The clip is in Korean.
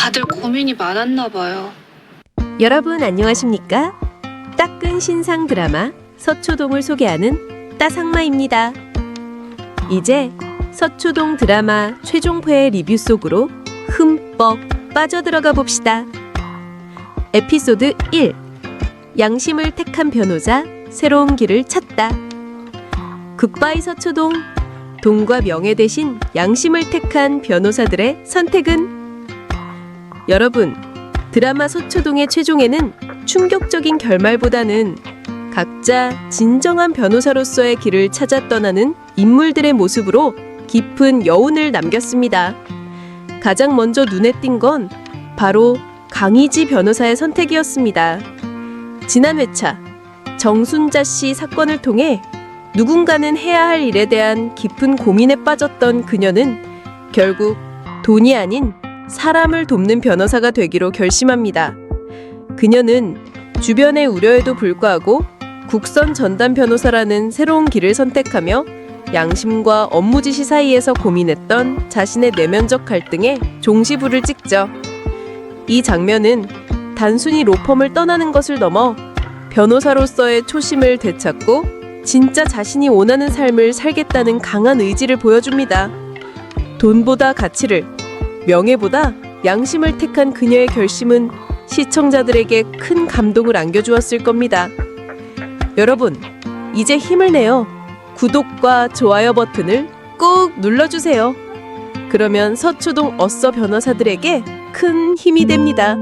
다들 고민이 많았나 봐요. 여러분 안녕하십니까? 따끈 신상 드라마 서초동을 소개하는 따상마입니다. 이제 서초동 드라마 최종회 리뷰 속으로 흠뻑 빠져들어가 봅시다. 에피소드 1 양심을 택한 변호사 새로운 길을 찾다. 굿바이 서초동 돈과 명예 대신 양심을 택한 변호사들의 선택은 여러분 드라마 서초동의 최종에는 충격적인 결말보다는 각자 진정한 변호사로서의 길을 찾아 떠나는 인물들의 모습으로 깊은 여운을 남겼습니다. 가장 먼저 눈에 띈 건 바로 강희지 변호사의 선택이었습니다. 지난 회차 정순자 씨 사건을 통해 누군가는 해야 할 일에 대한 깊은 고민에 빠졌던 그녀는 결국 돈이 아닌 사람을 돕는 변호사가 되기로 결심합니다. 그녀는 주변의 우려에도 불구하고 국선 전담 변호사라는 새로운 길을 선택하며 양심과 업무 지시 사이에서 고민했던 자신의 내면적 갈등에 종시부를 찍죠. 이 장면은 단순히 로펌을 떠나는 것을 넘어 변호사로서의 초심을 되찾고 진짜 자신이 원하는 삶을 살겠다는 강한 의지를 보여줍니다. 돈보다 가치를, 명예보다 양심을 택한 그녀의 결심은 시청자들에게 큰 감동을 안겨주었을 겁니다. 여러분, 이제 힘을 내어 구독과 좋아요 버튼을 꾹 눌러주세요. 그러면 서초동 어서 변호사들에게 큰 힘이 됩니다.